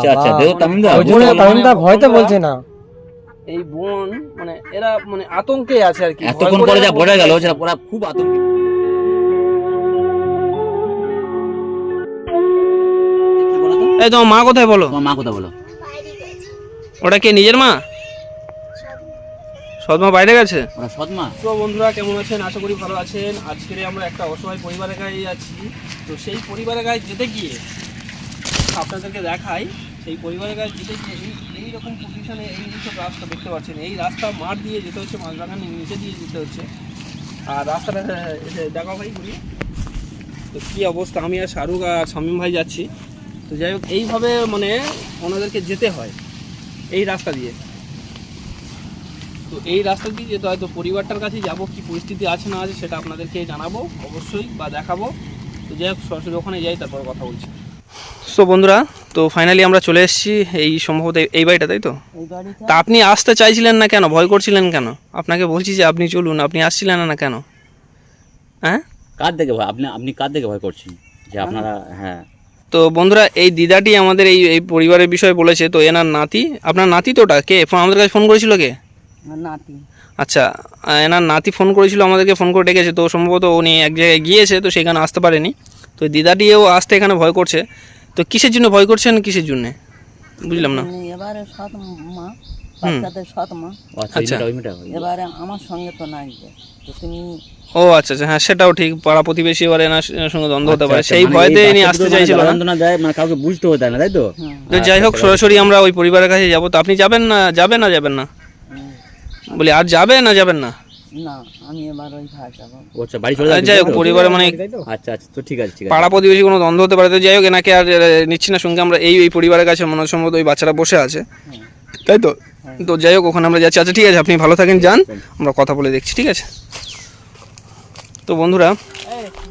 আচ্ছা আচ্ছা দেখো তামিমদা। তামিমদা ভয়তে বলছে না। এই বোন মানে এরা মানে আতঙ্কে আছে আর কি এতক্ষণ পরে যা বোঝা গেল সেটা ওরা খুব আতঙ্কে? এই তোমার মা কোথায় বলো? তোমার মা কথা বলো? ওটা কে নিজের মা? সৎমা বাইরে গেছে? ওরা সৎ মা তো বন্ধুরা কেমন আছেন? আশা করি ভালো আছেন। আজকে আমরা একটা অসহায় পরিবারের গায়ে আছি। তো সেই পরিবারের গায়ে যেতে গিয়ে আপনাদেরকে দেখাই, সেই পরিবারের কাছে যেতে গিয়ে এই রকম পজিশনে এই সব রাস্তা দেখতে পাচ্ছেন। এই রাস্তা মাঠ দিয়ে যেতে হচ্ছে মাঝবাগানের নিচে দিয়ে যেতে হচ্ছে। আর রাস্তাটা দেখা ভাই ঘুরি। তো কী অবস্থা, আমি আর শাহরুখ আর শামীম ভাই যাচ্ছি। তো যাই হোক, এইভাবে মানে ওনাদেরকে যেতে হয় এই রাস্তা দিয়ে। তো এই রাস্তা দিয়ে যেতে হয়তো পরিবারটার কাছে যাব, কি পরিস্থিতি আছে না আছে সেটা আপনাদেরকে জানাব, অবশ্যই বা দেখাবো। তো যাই হোক, সরাসরি ওখানে যাই, তারপর কথা বলছি। সো বন্ধুরা তো ফাইনালি আমরা চলে এসেছি এই সম্ভবত এই- বাড়িটা তাই তো? তা আপনি আসতে চাইছিলেন না কেন? ভয় করছিলেন কেন? আপনাকে বলছি যে আপনি চলুন আপনি আসছিলেন না কেন? হ্যাঁ? কার দেখে ভয়? আপনি আপনি কার দেখে ভয় করছেন? যে আপনারা হ্যাঁ। তো বন্ধুরা এই দিদাটি আমাদের এই এই পরিবারের বিষয়ে বলেছে তো এনার নাতি আপনার নাতি তো ওটা? কে? ফোন আমাদের কাছে ফোন করেছিল কে? নাতি। আচ্ছা এনার নাতি ফোন করেছিল আমাদেরকে ফোন করে ডেকেছে তো সম্ভবত উনি এক জায়গায় গিয়েছে তো সেখানে আসতে পারেনি। তো দিদাটিও আসতে এখানে ভয় করছে। তো কিসের জন্য ভয় করছেন কিসের জন্য? বুঝলাম না। এবারে সৎ মা বাচ্চাদের সৎ মা। ও আচ্ছা আচ্ছা। এবারে আমার সঙ্গে তো নাচবে তো তুমি ও আচ্ছা আচ্ছা হ্যাঁ সেটাও ঠিক। পাড়া প্রতিবেশী এবার এনার এনার সঙ্গে দ্বন্দ্ব হতে আচ্ছা, পারে। সেই মানে ভয়তে ইনি আসতে মানে চাইছিল না। দেয় মানে কাউকে বুঝতে হতে হয় না তাই তো? তো যাই হোক সরাসরি আমরা ওই পরিবারের কাছে যাব। তো আপনি যাবেন না যাবেন না যাবেন না? বলি আর যাবে না যাবেন না? না আমি এবার ওই ভাই যাব। আচ্ছা বাড়ি চলে যাই হোক পরিবারে মানে আচ্ছা আচ্ছা তো ঠিক আছে ঠিক আছে। পাড়া প্রতিবেশী কোনো দ্বন্দ্ব হতে পারে তো যাই হোক এনাকে আর নিচ্ছি না সঙ্গে। আমরা এই এই পরিবারের কাছে মনে হয় সম্ভবত ওই বাচ্চারা বসে আছে। তাই তো? তো যাই হোক ওখানে আমরা যাচ্ছি। আচ্ছা ঠিক আছে আপনি ভালো থাকেন যান। আমরা কথা বলে দেখছি ঠিক আছে? তো বন্ধুরা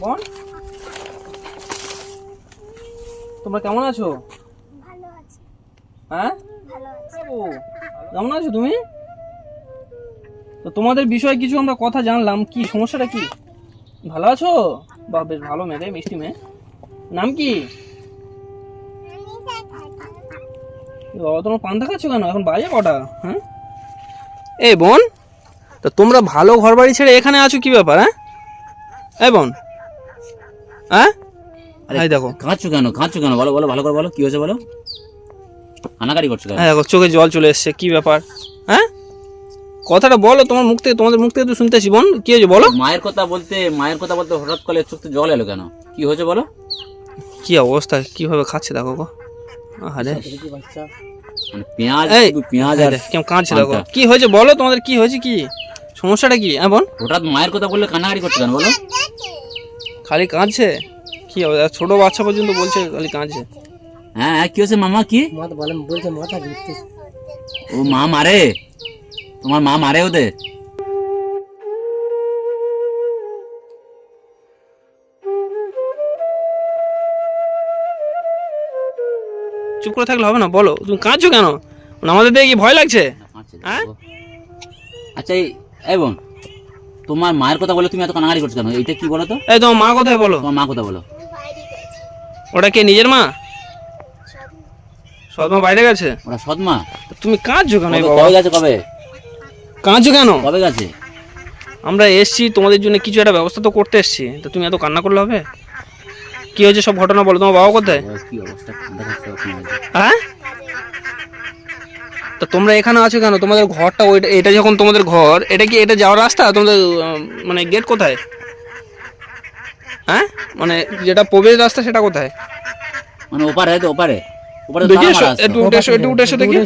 বোন। তোমরা কেমন আছো। হ্যাঁ? ভালো আছে। ও কেমন আছো তুমি? তো তোমাদের বিষয়ে কিছু আমরা কথা জানলাম। কি সমস্যাটা কি? ভালো আছো? বা বেশ ভালো মেয়ে মিষ্টি মেয়ে। নাম কি? তোমার পান্তা খাচ্ছ কেন? এখন বাজে কটা? হ্যাঁ? এ বোন তো তোমরা ভালো ঘর বাড়ি ছেড়ে এখানে আছো কি ব্যাপার হ্যাঁ? এই বোন হ্যাঁ? আরে, এই দেখো। কাঁদছো কেন? কাঁদছো কেন? বলো বলো ভালো করে বলো। কি হয়েছে বলো? কানাকারি করছ হ্যাঁ দেখো চোখে জল চলে এসছে কি ব্যাপার হ্যাঁ? কথাটা বলো তোমার মুখ থেকে তোমাদের মুখ থেকে তো শুনতেছি বোন। কি হয়েছে বলো। মায়ের কথা বলতে মায়ের কথা বলতে হঠাৎ করে চোখ জল এলো কেন? কি হয়েছে বলো। কি অবস্থা? কীভাবে খাচ্ছে দেখো গো। আরে মানে পেঁয়াজ এই, পেঁয়াজ আর কেমন কাঁদছে দেখো। কি হয়েছে বলো তোমাদের কি হয়েছে কি? সমস্যাটা কি? হ্যাঁ বোন। হঠাৎ মায়ের কথা বললে কানাকারি করছ কেন বলো। খালি কাঁদছে? কি হবে আর ছোট বাচ্চা পর্যন্ত বলছে খালি কাঁদছে। হ্যাঁ হ্যাঁ, কি হয়েছে মামা কি? বলছে মাথা ঘুরতে ও মা মারে? তোমার মা মারে ওদের? চুপ করে থাকলে হবে না বলো। তুমি কাঁদছো কেন? মানে আমাদের দেখে কি ভয় লাগছে? হ্যাঁ? আচ্ছা এই এই বোন তোমার মায়ের কথা বলে তুমি এত কানাকারি করছ কেন? এইটা কি বলো তো এই তোমার মা কোথায় বলো? তোমার মা কথা বলো? ওটা কে নিজের মা? সৎমা বাইরে গেছে? ওরা সৎ মা তো তুমি কাঁদছো কেন এই কবে- বাবা? কবে গেছে কবে? কাঁদছো কেন? কবে গেছে? আমরা এসছি তোমাদের জন্য কিছু একটা ব্যবস্থা তো করতে এসছি। তো তুমি এত কান্না করলে হবে? কি হয়েছে সব ঘটনা বলো তোমার বাবা কোথায়? কি অবস্থা। হ্যাঁ? তো তোমরা এখানে আছো কেন? তোমাদের ঘরটা ওইটা এটা যখন তোমাদের ঘর এটা কি এটা যাওয়ার রাস্তা? তোমাদের মানে গেট কোথায়? হ্যাঁ? মানে যেটা প্রবেশ রাস্তা সেটা কোথায়? মানে ওপারে তো ওপারে। ওপারে একটু। উঠে এসো একটু উঠে এসো দেখি।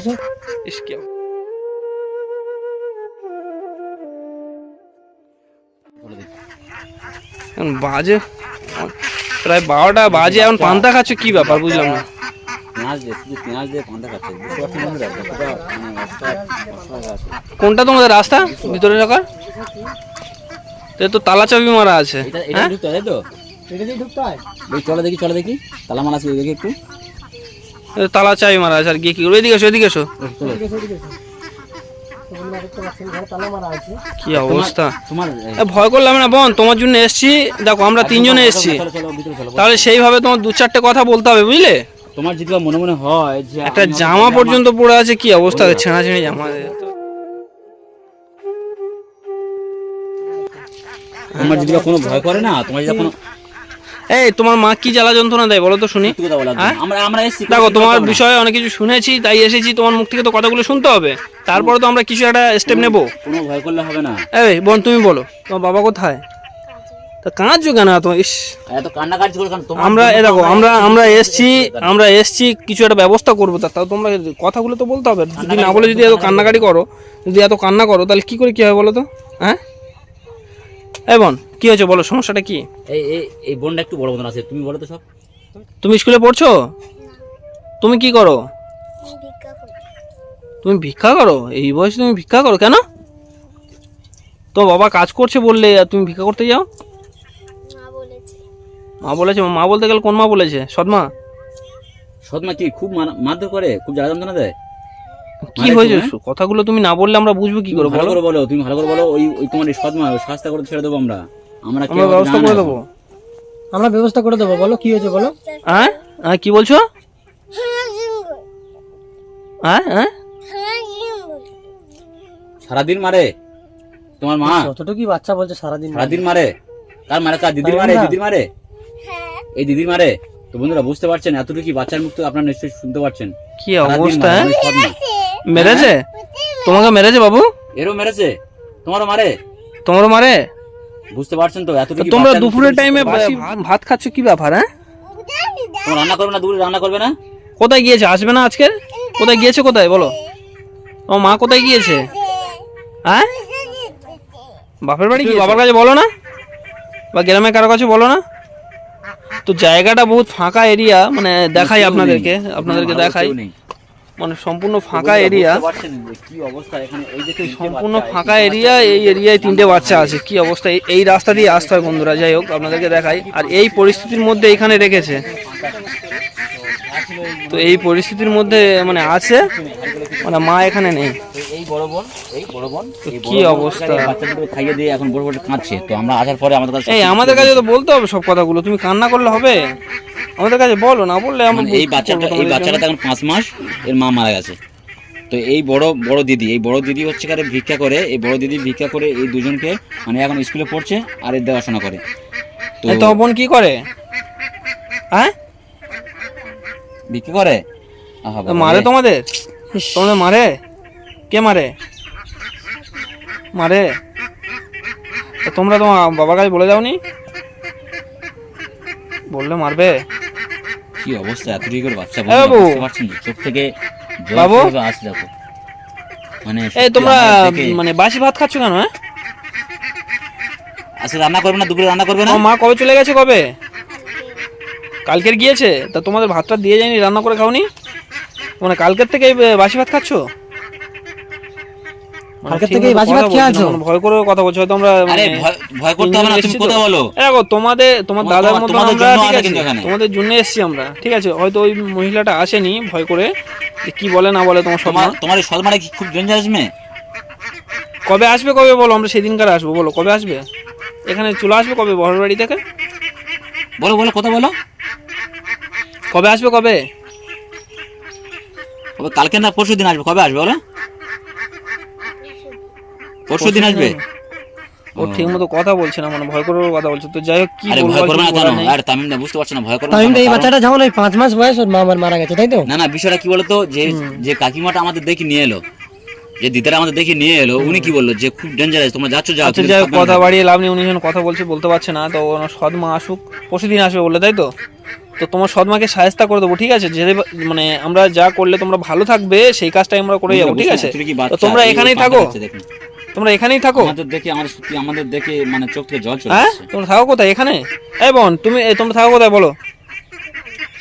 এখন বাজে। প্রায় বারোটা বাজে এখন পান্তা খাচ্ছ কি ব্যাপার বুঝলাম না। মানে কোনটা তোমাদের রাস্তা? ভিতরে রাখার? তো তালা চাবি মারা আছে। এটা এটা হ্যাঁ? ঢুকতে হয় তাই তো? এটা দিয়ে ঢুকতে হয়? এই চলো দেখি চলো দেখি। তালা মারা আছে দেখি একটু। তালা চাবি মারা আছে আর গিয়ে কি করবে এদিকে এসো। এদিকে এসো। কি অবস্থা? ভয় করলাম না বোন তোমার জন্য এসছি। দেখো আমরা তিনজনে এসছি। তাহলে সেইভাবে তোমার দু চারটে কথা বলতে হবে বুঝলে? তোমার যদি মনে মনে হয় যে একটা জামা পর্যন্ত পড়ে আছে কি অবস্থা? ছেঁড়া ছেঁড়ি জামা তোমার যদি কোনো ভয় করে না? তোমার যদি কোনো এই তোমার মা কি জ্বালা যন্ত্রণা দেয় বলো তো শুনি। হ্যাঁ? দেখো তোমার বিষয়ে অনেক কিছু শুনেছি তাই এসেছি তোমার মুখ থেকে তো কথাগুলো শুনতে হবে। তারপরে তো আমরা কিছু একটা স্টেপ নেব। কোনো ভয় করলে হবে না। এই বোন তুমি বলো তোমার বাবা কোথায়? তা কাঁদছো কেন এত? ইস। এত কান্না কাটছি করে আমরা জন্য এ দেখো আমরা আমরা এসেছি। আমরা এসছি কিছু একটা ব্যবস্থা করব। তা তাও তোমরা কথাগুলো তো বলতে হবে। যদি না বলে যদি এত কান্নাকাটি করো যদি এত কান্না করো তাহলে কি করে কি হয় বলো তো? হ্যাঁ? এই বোন কি হয়েছে বলো সমস্যাটা কি? এই এই এই বোনটা একটু বড় মতন আছে তুমি বলো তো সব। তুমি স্কুলে পড়ছো? তুমি কি করো? আমি ভিক্ষা করি। তুমি ভিক্ষা করো? এই বয়সে তুমি ভিক্ষা করো কেন? তো বাবা কাজ করছে বললে আর তুমি ভিক্ষা করতে যাও? মা বলেছে। মা মা বলতে গেলে কোন মা বলেছে? সৎমা সৎমা কি খুব মার- মারধর করে খুব জ্বালা যন্ত্রণা দেয়? কি মারে হয়েছে? কথাগুলো তুমি না বললে আমরা বুঝব কি করে ভালো করে বলো তুমি ভালো করে বলো ওই ওই তোমার সৎমা ওই শাস্তা করে ছেড়ে দেবো আমরা। আমরা আমরা ব্যবস্থা করে দেবো। আমরা ব্যবস্থা করে দেবো বলো কি হয়েছে বলো। হ্যাঁ? হ্যাঁ কি বলছো? হ্যাঁ হ্যাঁ? সারাদিন মারে। তোমার মা? যতটুকু বাচ্চা বলছে সারাদিন সারাদিন মারে। কার মারে? কার দিদির মারে? এই দিদির মারে? হ্যাঁ। এই দিদির মারে? তো বন্ধুরা বুঝতে পারছেন এতটুকু বাচ্চার মুখ তো আপনারা নিশ্চয়ই শুনতে পাচ্ছেন কি অবস্থা মেরেছে? তোমাকে মেরেছে বাবু? এরও মেরেছে? তোমারও মারে? তোমারও মারে? বুঝতে পারছেন তো? তা এতটুকু তোমরা দুপুরের টাইমে ভাত খাচ্ছ কি ব্যাপার হ্যাঁ? তোমরা রান্না করবে না? দুপুরে রান্না করবে না? কোথায় গিয়েছে? আসবে না আজকে? কোথায় গিয়েছে কোথায়? বলো। ও মা কোথায় গিয়েছে? হ্যাঁ? বাপের বাড়ি গিয়ে বাবার কাছে বলো না? বা গ্রামে কারও কাছে বলো না? তো জায়গাটা বহুত ফাঁকা এরিয়া মানে দেখাই আপনাদেরকে। আপনাদেরকে দেখাই কেউ নেই। মানে সম্পূর্ণ ফাঁকা এরিয়া সম্পূর্ণ ফাঁকা এরিয়া এই এরিয়ায় তিনটে বাচ্চা আছে। কি অবস্থা? এই- রাস্তা দিয়ে আসতে হয় বন্ধুরা যাই হোক আপনাদেরকে দেখাই। আর এই পরিস্থিতির মধ্যে এখানে রেখেছে। তো এই পরিস্থিতির মধ্যে মানে আছে মানে মা এখানে নেই। বড় বোন এই বড় বোন কি অবস্থা? এই খাইয়ে দিয়ে এখন বড় বড় কাঁদছে। তো আমরা আসার পরে আমাদের কাছে এই আমাদের কাছে তো বলতে হবে সব কথাগুলো। তুমি কান্না করলে হবে। আমাদের কাছে বলো না বললে আমরা মানে এই বাচ্চাটা এই বাচ্চাটা এখন পাঁচ মাস এর মা মারা গেছে। তো এই বড় বড় দিদি এই বড় দিদি হচ্ছে কারে ভিক্ষা করে এই বড় দিদি ভিক্ষা করে এই দুজনকে মানে এখন স্কুলে পড়ছে আর এর দেখাশোনা করে। তো বোন কি করে? হ্যাঁ? ভিক্ষা করে? মারে তোমাদের? তোমাদের মারে? কে মারে? মারে? তা তোমরা তোমার বাবার কাছে বলে যাওনি বললে মারবে। কি অবস্থা এতটুকু করে বাচ্চা। বুঝতে পারছেন চোখ থেকে বাবু। কীভাবে দেখো। মানে এই তোমরা মানে বাসি ভাত খাচ্ছ কেন হ্যাঁ? আজকে রান্না করবে না দুপুরে রান্না করবে না? মা কবে চলে গেছে কবে? কালকের গিয়েছে? তা তোমাদের ভাতটা দিয়ে যায়নি রান্না করে খাওনি? মানে কালকের থেকে বাসি ভাত খাচ্ছ? মানে থেকে ভাত খেয়ে আছো? মানে ভয় করে কথা বলছো হয়তো আমরা আরে মানে ভয়- ভয় করতে হবে না তুমি কথা বলো? দেখো তোমাদের তোমার তোমার- দাদার মতো তোমাদের আমরা জন্য ঠিক আছে আছে কিন্তু এখানে। তোমাদের জন্য এসেছি আমরা ঠিক আছে? হয়তো ওই মহিলাটা আসেনি ভয় করে কি বলে না বলে তোমার তোমার সলমাটা কি খুব ডেঞ্জারাস মেয়ে? কবে আসবে কবে বলো? আমরা সেদিনকার আসব বলো কবে আসবে? এখানে চলে আসবে কবে বড় বাড়ি থেকে? বলো বলো কথা বলো। কবে আসবে কবে? কবে কালকে না পরশু দিন আসবে? কবে আসবে বলো? পরশু দিন আসবে? ও ঠিক মতো কথা বলছে না মানে ভয় করে কথা বলছে। তো যাই হোক কি আরে বলব ভয় করবে না কেন আর তামিম না বুঝতে পারছে না ভয় করবে তামিম এই বাচ্চাটা যেমন ওই পাঁচ মাস বয়স ওর মা আমার মারা গেছে তাই তো? না না বিষয়টা কি বলতো? যে যে কাকিমাটা আমাদের দেখে নিয়ে এলো যে দিদারা আমাদের দেখে নিয়ে এলো উনি কি বলল? যে খুব ডেঞ্জারাস তোমরা যাচ্ছ যাও আচ্ছা যাই কথা বাড়িয়ে লাভ নেই উনি যখন কথা বলছে বলতে পারছে না তো ওনার সৎমা আসুক পরশুদিন আসবে বললে তাই তো? তো তোমার সৎমাকে সাহেস্তা করে দেবো ঠিক আছে? যে মানে আমরা যা করলে তোমরা ভালো থাকবে সেই কাজটাই আমরা করে যাব ঠিক আছে? তো তোমরা এখানেই থাকো। তোমরা এখানেই থাকো? আমাদের দেখে আমাদের সত্যি আমাদের দেখে মানে চোখ থেকে জল চলে হ্যাঁ? তোমরা থাকো কোথায়? এখানে? এই বোন তুমি তোমরা থাকো কোথায় বলো?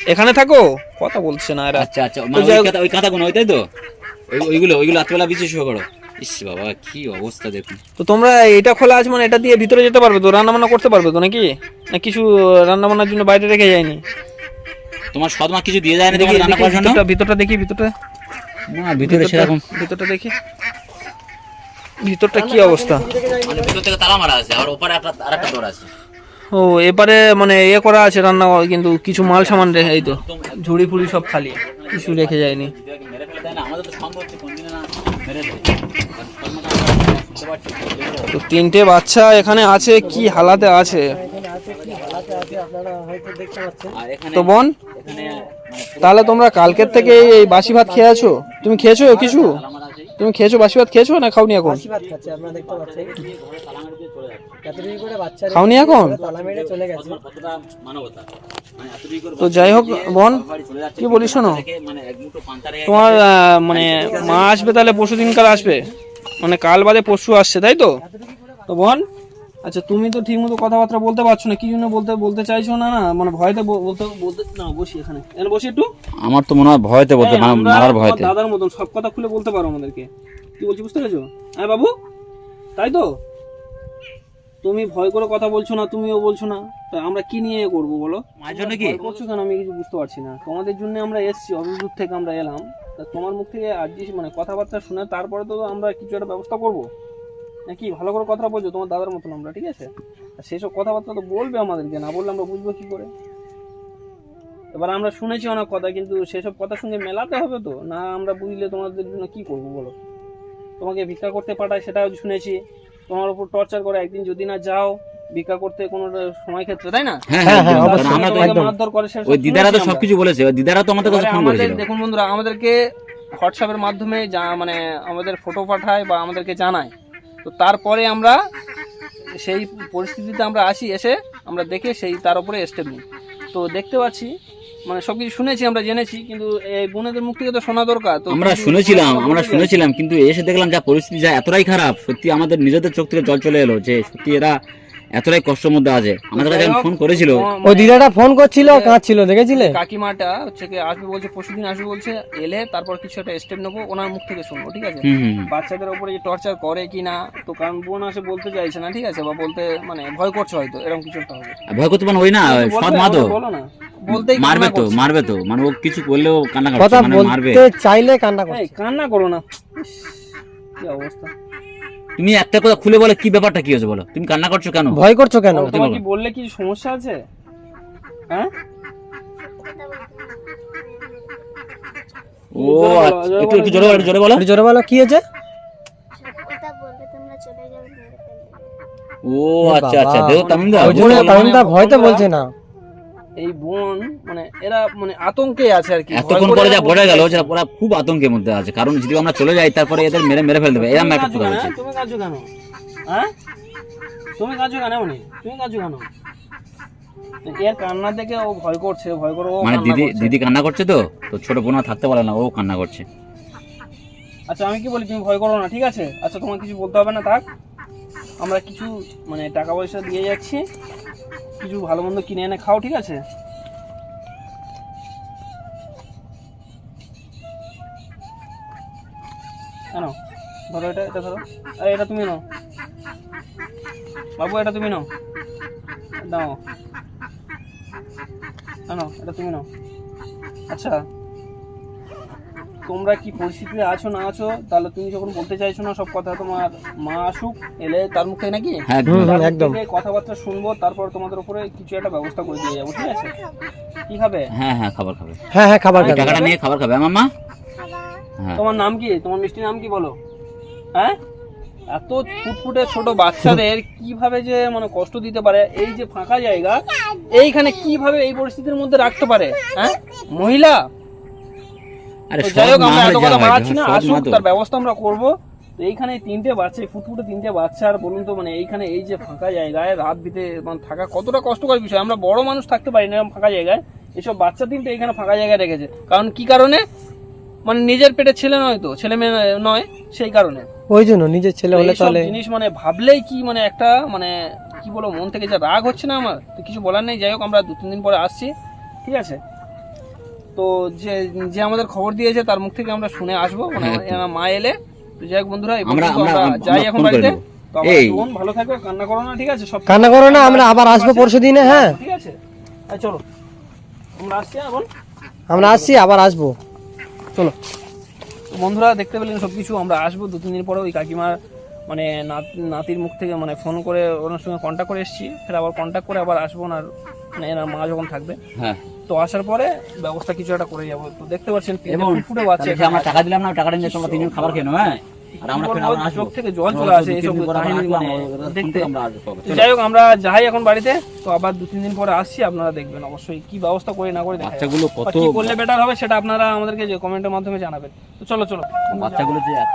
এখানে থাকো? কথা বলছে না এরা। আচ্ছা আচ্ছা মানে ওই কাঁথা ওই কাঁথা কোনো ওইটাই তো? ওই- ওইগুলো ওইগুলো রাত্রেবেলা বিশেষ পড়ো ইস বাবা কি অবস্থা দেখুন। তো তোমরা এটা খোলা আছে মানে এটা দিয়ে ভিতরে যেতে পারবে তো? রান্না বান্না করতে পারবে তো নাকি? না কিছু রান্না বান্নার জন্য বাইরে রেখে যায়নি? তোমার সদমা কিছু দিয়ে যায় না দেখি, রান্না করার জন্য? ভিতরটা দেখি ভিতরটা। না ভিতরে সেরকম ভিতরটা দেখি। ভিতরটা কি অবস্থা? মানে ভিতর থেকে তালা মারা আছে আর ওপারে একটা আরেকটা দৌড় আছে। ও এপারে মানে এ করা আছে রান্না কিন্তু কিছু মাল সামান রেখে এই তো ঝুড়ি ফুড়ি সব খালি কিছু রেখে যায়নি। তো তিনটে বাচ্চা এখানে আছে কি হালাতে আছে? এখানে আছে কি হালাতে আছে আপনারা হয়তো দেখতে পাচ্ছেন আর এখানে তো বোন তাহলে তোমরা কালকের থেকে এই বাসি ভাত খেয়ে আছো? তুমি খেয়েছো কিছু? তুমি খেয়েছো বাসি ভাত খেয়েছো না খাওনি এখন? বাসি ভাত খাচ্ছে আপনারা দেখতে পাচ্ছেন। করে বাচ্চা খাওনি এখন? তালা মেরে চলে গেছে। মানবতা এতটুকু করে তো যাই হোক বোন কি বলিস শোনো? তোমার মানে মা আসবে তাহলে পরশু দিনকাল আসবে। মানে কাল বাদে পরশু আসছে তাই তো? তো বোন? আচ্ছা তুমি তো ঠিক মতো কথাবার্তা বলতে পারছ না কি জন্য বলতে বলতে চাইছো না না? মানে ভয়তে বলতে বলতে না বসি এখানে। এখানে বসি একটু। আমার তো মনে হয় ভয়তে বলতে মারার ভয়তে। দাদার মতন সব কথা খুলে বলতে পারো আমাদেরকে। কি বলছি বুঝতে পেরেছ? হ্যাঁ বাবু? তাই তো? তুমি ভয় করে কথা বলছো না তুমিও বলছো না। তা আমরা কি নিয়ে এ করব বলো? মায়ের জন্য কি? করছ কেন? আমি কিছু বুঝতে পারছি না। তোমাদের জন্য আমরা এসেছি অভিযোগ থেকে আমরা এলাম। তা তোমার মুখ থেকে আজ যে মানে কথাবার্তা শুনে তারপরে তো আমরা কিছু একটা ব্যবস্থা করব? নাকি ভালো করে কথা বলছো? তোমার দাদার মতন আমরা ঠিক আছে? আর সেসব কথাবার্তা তো বলবে আমাদেরকে না বললে আমরা বুঝব কি করে? এবার আমরা শুনেছি অনেক কথা কিন্তু সেসব কথার সঙ্গে মেলাতে হবে তো? না আমরা বুঝলে তোমাদের জন্য কি করব বলো? তোমাকে ভিক্ষা করতে পাঠায় সেটাও শুনেছি। তোমার উপর টর্চার করে একদিন যদি না যাও ভিক্ষা করতে কোনো সময় ক্ষেত্রে তাই না? হ্যাঁ হ্যাঁ, হ্যাঁ আমরা তো একদম। মারধর করে ওই দিদারা তো সবকিছু বলেছে ওই দিদারা তো আমাদের কাছে ফোন আমাদের করেছিল দেখুন বন্ধুরা আমাদেরকে হোয়াটসঅ্যাপের মাধ্যমে যা মানে আমাদের ফটো পাঠায় বা আমাদেরকে জানায়। তো তারপরে আমরা সেই পরিস্থিতিতে আমরা আসি এসে আমরা দেখে সেই তার উপরে স্টেপ নিই। তো দেখতে পাচ্ছি মানে সব কিছু শুনেছি আমরা জেনেছি কিন্তু এই বোনেদের মুখ থেকে তো শোনা দরকার। তো আমরা শুনেছিলাম আমরা শুনেছিলাম কিন্তু এসে দেখলাম যা পরিস্থিতি যা এতটাই খারাপ সত্যি আমাদের নিজেদের চোখ থেকে জল চলে এলো যে সত্যি এরা এতটাই কষ্টের মধ্যে আছে। আমাদের কাছে ফোন করেছিল ওই দিদাটা ফোন করছিল কাঁদছিল দেখেছিলে? কাকিমাটা হচ্ছে কি আসবে বলছে পরশুদিন আসবে বলছে এলে তারপর কিছু একটা স্টেপ নেব ওনার মুখ থেকে শুনব ঠিক আছে। বাচ্চাদের উপরে যে টর্চার করে কি না তো কারণ বোন আসে বলতে চাইছে না ঠিক আছে বা বলতে মানে ভয় করছে হয়তো এরকম কিছু একটা হবে। ভয় করতে মানে ওই না সৎ মা তো বলো না বলতেই মারবে তো মারবে তো মানে ও কিছু করলেও কান্না করছে মানে মারবে। চাইলে কান্না করছে। কান্না করো না। কি অবস্থা। তুমি একটা কথা খুলে বলে কি ব্যাপারটা কি হয়েছে বলো? তুমি কান্না করছ কেন? ভয় করছ কেন? তোমার কি বললে কি সমস্যা আছে? হ্যাঁ? ও আচ্ছা একটু একটু জোরে বলো একটু জোরে বলো। একটু জোরে বলো কি হয়েছে? সব কথা বলবে তোমরা চলে যাবে মেরে ফেলবে ও আচ্ছা আচ্ছা জন্য মানে তামিমদা ভয়তে বলছে না। এই বোন মানে এরা মানে আতঙ্কে আছে আর কি। এতক্ষণ পরে যা এরা বোঝা গেল যে ওরা খুব আতঙ্কের মধ্যে আছে। কারণ যদি আমরা চলে যাই তারপরে এদের মেরে মেরে ফেলে দেবে। এরকম তুমি একটা কথা? তুমি কাঁদছো কেন? হ্যাঁ? তুমি কাঁদছো কেন মানে তুমি কাঁদছো কেন? এর কান্না দেখে ও ভয় করছে ভয় করে ও মানে দিদি দিদি কান্না করছে তো? তো ছোট বোন আর থাকতে পারে না ও কান্না করছে। আচ্ছা আমি কি বলি? তুমি ভয় করো না ঠিক আছে? আচ্ছা তোমার কিছু বলতে হবে না থাক। আমরা কিছু মানে টাকা পয়সা দিয়ে যাচ্ছি। কিছু ভালো মন্দ কিনে এনে খাও ঠিক আছে? কেন ধরো এটা এটা ধরো। আরে এটা তুমি নাও। বাবু এটা তুমি নাও। নাও না, নাও এটা তুমি নাও। আচ্ছা। তোমরা কি পরিস্থিতিতে আছো না আছো তাহলে তুমি যখন বলতে চাইছো না সব কথা তোমার মা আসুক এলে তার মুখে নাকি? হ্যাঁ একদম। কথাবার্তা শুনব তারপর তোমাদের উপরে কিছু একটা ব্যবস্থা করে দিয়ে যাব ঠিক আছে? কি খাবে? হ্যাঁ হ্যাঁ খাবার খাবে। হ্যাঁ হ্যাঁ খাবার খাবে। টাকাটা নিয়ে খাবার খাবে। হ্যাঁ, মাম্মা হ্যাঁ। তোমার নাম কি? তোমার মিষ্টি নাম কি বলো? হ্যাঁ? এত ফুটফুটে ছোট বাচ্চাদের কীভাবে যে মানে কষ্ট দিতে পারে? এই যে ফাঁকা জায়গা এইখানে কীভাবে এই পরিস্থিতির মধ্যে রাখতে পারে? হ্যাঁ? মহিলা? আরে যাই হোক আমরা এত কথা বাড়াচ্ছি না আসুক তার ব্যবস্থা আমরা করব। তো এইখানে তিনটে বাচ্চা ফুটফুটে তিনটে বাচ্চার বলুন তো মানে এইখানে এই যে ফাঁকা জায়গায় রাত বিতে মানে থাকা কতটা কষ্টকর বিষয়। আমরা বড় মানুষ থাকতে পারি না ফাঁকা জায়গায়। এইসব বাচ্চা তিনটে এখানে ফাঁকা জায়গায় রেখেছে। কারণ কি কারণে? মানে নিজের পেটে ছেলে নয় তো ছেলে মেয়ে নয় সেই কারণে। ওই জন্য নিজের ছেলে হলে তাহলে জিনিস মানে ভাবলেই কি মানে একটা মানে কি বলব মন থেকে যা রাগ হচ্ছে না আমার তো কিছু বলার নেই। যাই হোক আমরা দু তিন দিন পরে আসছি ঠিক আছে? তো যে যে আমাদের খবর দিয়েছে তার মুখ থেকে আমরা শুনে আসব। মানে হ্যাঁ, মা এলে। তো যাই হোক বন্ধুরা আমরা- যাই এখন বাড়িতে। ভালো থাকবে কান্না করো না ঠিক আছে? সব কান্না করো না আমরা আবার আসব পরশু দিনে হ্যাঁ ঠিক আছে। চলো। আমরা আসছি এখন আমরা আসছি আবার আসব। চলো। বন্ধুরা দেখতে পেলেন সব কিছু আমরা আসব। দু তিন দিন পরে ওই কাকিমার মানে নাত- নাতির মুখ থেকে মানে ফোন করে ওনার সঙ্গে কন্ট্যাক্ট করে এসেছি। ফের আবার কন্ট্যাক্ট করে আবার আসব না মানে এনার মা যখন থাকবে। হ্যাঁ। তো আসার পরে ব্যবস্থা কিছু একটা করে যাব। তো দেখতে পাচ্ছেন এবং ফুটে বাচ্চা আমরা টাকা দিলাম না? টাকাটা নিয়ে তোমরা তিনজন খাবার খেয়ে হ্যাঁ? মানে যাই হোক আমরা যাই এখন বাড়িতে। তো আবার দু তিন দিন পরে আসছি আপনারা দেখবেন অবশ্যই কি ব্যবস্থা করে না করে বাচ্চাগুলো কত কি করলে বেটার হবে সেটা আপনারা আমাদেরকে যে কমেন্টের মাধ্যমে জানাবেন। তো চলো চলো। বাচ্চাগুলো যে এত